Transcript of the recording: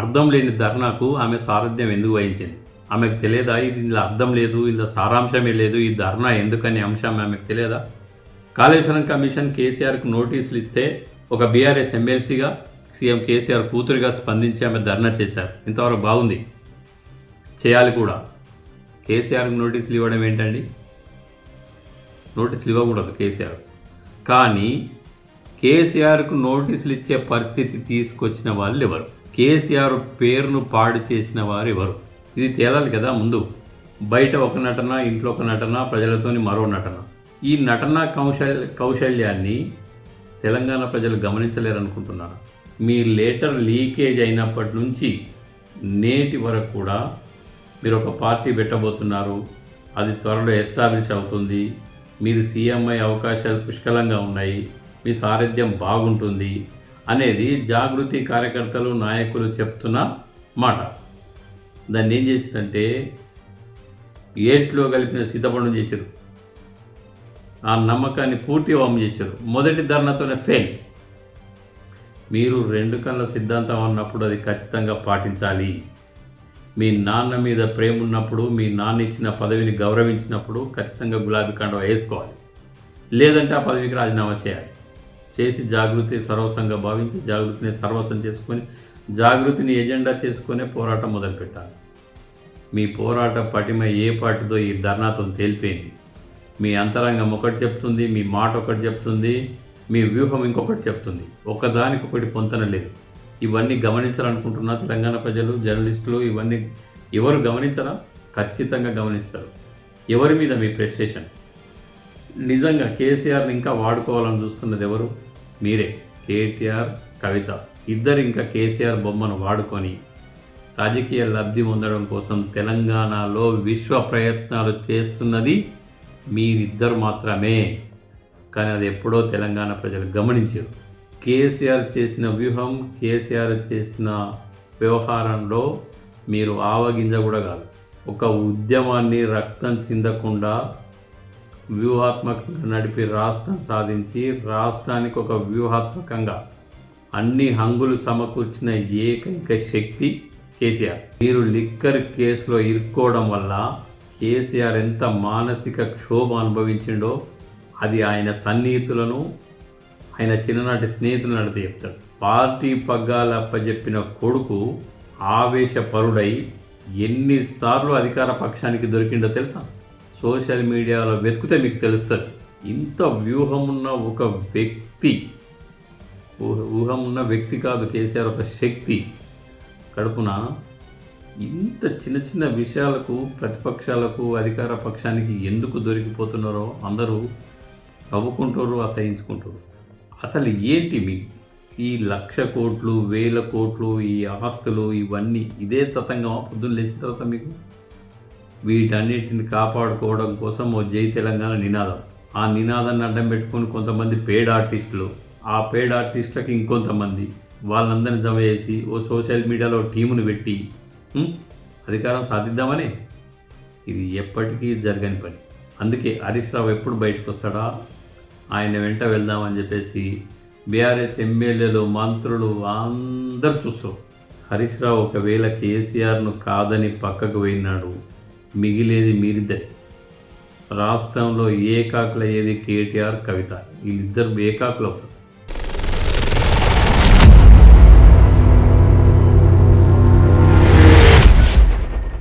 అర్థం లేని ధర్నాకు ఆమె సారథ్యం ఎందుకు వహించింది? ఆమెకు తెలియదా ఇది ఇందులో అర్థం లేదు ఇందులో సారాంశమే లేదు ఈ ధర్నా ఎందుకనే అంశం ఆమెకు తెలియదా? కాళేశ్వరం కమిషన్ కేసీఆర్కు నోటీసులు ఇస్తే ఒక బీఆర్ఎస్ ఎమ్మెల్సీగా సీఎం కేసీఆర్ కూతురిగా స్పందించి ఆమె ధర్నా చేశారు. ఇంతవరకు బాగుంది. చేయాలి కూడా. కేసీఆర్కి నోటీసులు ఇవ్వడం ఏంటండి? నోటీసులు ఇవ్వకూడదు కేసీఆర్. కానీ కేసీఆర్కు నోటీసులు ఇచ్చే పరిస్థితి తీసుకొచ్చిన వాళ్ళు ఎవరు? కేసీఆర్ పేరును పాడు చేసిన వారు ఎవరు? ఇది తేలాలి కదా ముందు. బయట ఒక నటన ఇంట్లో ఒక నటన ప్రజలతోని మరో నటన. ఈ నటన కౌశల్ కౌశల్యాన్ని తెలంగాణ ప్రజలు గమనించలేరనుకుంటున్నారు. మీ లేటర్ లీకేజ్ అయినప్పటి నుంచి నేటి వరకు కూడా మీరు ఒక పార్టీ పెట్టబోతున్నారు. అది త్వరలో ఎస్టాబ్లిష్ అవుతుంది. మీరు సీఎంఐ అవకాశాలు పుష్కలంగా ఉన్నాయి. మీ సారథ్యం బాగుంటుంది. అనేది జాగృతి కార్యకర్తలు నాయకులు చెప్తున్న మాట. దాన్ని ఏం చేసిందంటే ఏట్లో కలిపిన సీతపండు చేశారు. ఆ నమ్మకాన్ని పూర్తిగా వమ్ము చేశారు. మొదటి ధర్నాతోనే ఫెయిల్ మీరు రెండు కళ్ళ సిద్ధాంతం అన్నప్పుడు అది ఖచ్చితంగా పాటించాలి. మీ నాన్న మీద ప్రేమ ఉన్నప్పుడు మీ నాన్న ఇచ్చిన పదవిని గౌరవించినప్పుడు ఖచ్చితంగా గులాబీ కండవ వేసుకోవాలి. లేదంటే ఆ పదవికి రాజీనామా చేయాలి. చేసి జాగృతి సర్వస్వంగా భావించి జాగృతిని సర్వస్వం చేసుకొని జాగృతిని ఎజెండా చేసుకునే పోరాటం మొదలుపెట్టాలి. మీ పోరాట పటిమ ఏ పాటిదో ఈ ధర్నాతో తేలిపోయింది. మీ అంతరంగం ఒకటి చెప్తుంది మీ మాట ఒకటి చెప్తుంది మీ వ్యూహం ఇంకొకటి చెప్తుంది. ఒకదానికొకటి పొంతన లేదు. ఇవన్నీ గమనించాలనుకుంటున్నా తెలంగాణ ప్రజలు జర్నలిస్టులు ఇవన్నీ ఎవరు గమనించరా? ఖచ్చితంగా గమనిస్తారు. ఎవరి మీద మీ ప్రెస్టేషన్ నిజంగా కేసీఆర్ని ఇంకా వాడుకోవాలని చూస్తున్నది ఎవరు? మీరే. కేటీఆర్ కవిత. ఇద్దరు ఇంకా కేసీఆర్ బొమ్మను వాడుకొని రాజకీయ లబ్ధి పొందడం కోసం తెలంగాణలో విశ్వ ప్రయత్నాలు చేస్తున్నది మీరిద్దరు మాత్రమే. కానీ అది ఎప్పుడో తెలంగాణ ప్రజలు గమనించారు. కేసీఆర్ చేసిన వ్యూహం కేసీఆర్ చేసిన వ్యవహారంలో మీరు ఆవగింజ కూడా కాదు. ఒక ఉద్యమాన్ని రక్తం చిందకుండా వ్యూహాత్మకంగా నడిపి రాష్ట్రం సాధించి రాష్ట్రానికి ఒక వ్యూహాత్మకంగా అన్ని హంగులు సమకూర్చిన ఏకైక శక్తి కేసీఆర్. మీరు లిక్కర్ కేసులో ఇరుక్కోవడం వల్ల కేసీఆర్ ఎంత మానసిక క్షోభ అనుభవించిండో అది ఆయన సన్నిహితులను ఆయన చిన్ననాటి స్నేహితులను నడిపి చెప్తాడు. పార్టీ పగ్గాలు అప్పజెప్పిన కొడుకు ఆవేశపరుడై ఎన్నిసార్లు అధికార పక్షానికి దొరికిండో తెలుసా? సోషల్ మీడియాలో వెతికితే మీకు తెలుస్తుంది. ఇంత వ్యూహం ఉన్న ఒక వ్యక్తి ఊహమున్న ఊహం ఉన్న వ్యక్తి కాదు కేసీఆర్ ఒక శక్తి. కడుపున ఇంత చిన్న చిన్న విషయాలకు ప్రతిపక్షాలకు అధికార పక్షానికి ఎందుకు దొరికిపోతున్నారో అందరూ నవ్వుకుంటారు అసహించుకుంటారు. అసలు ఏంటి మీ? ఈ లక్ష కోట్లు వేల కోట్లు ఈ ఆస్తులు ఇవన్నీ ఇదే తతంగం పొద్దున్న లేచిన తర్వాత మీకు? వీటన్నిటిని కాపాడుకోవడం కోసం ఓ జై తెలంగాణ నినాదం. ఆ నినాదాన్ని అడ్డం పెట్టుకుని కొంతమంది పేడ్ ఆర్టిస్టులు ఆ పేడ్ ఆర్టిస్టులకు ఇంకొంతమంది వాళ్ళందరిని జమ చేసి ఓ సోషల్ మీడియాలో టీమును పెట్టి అధికారం సాధిద్దామని? ఇది ఎప్పటికీ జరగని పని. అందుకే హరీష్ రావు ఎప్పుడు బయటకు వస్తాడా? ఆయన వెంట వెళ్దామని చెప్పేసి బీఆర్ఎస్ ఎమ్మెల్యేలు మంత్రులు అందరు చూస్తారు హరీష్ రావు ఒకవేళ కేసీఆర్ను కాదని పక్కకు పోయినాడు మిగిలేది మీరిద్దరే. రాష్ట్రంలో ఏకాకులు అయ్యేది కేటీఆర్ కవిత. వీళ్ళిద్దరు ఏకాకులు అవుతారు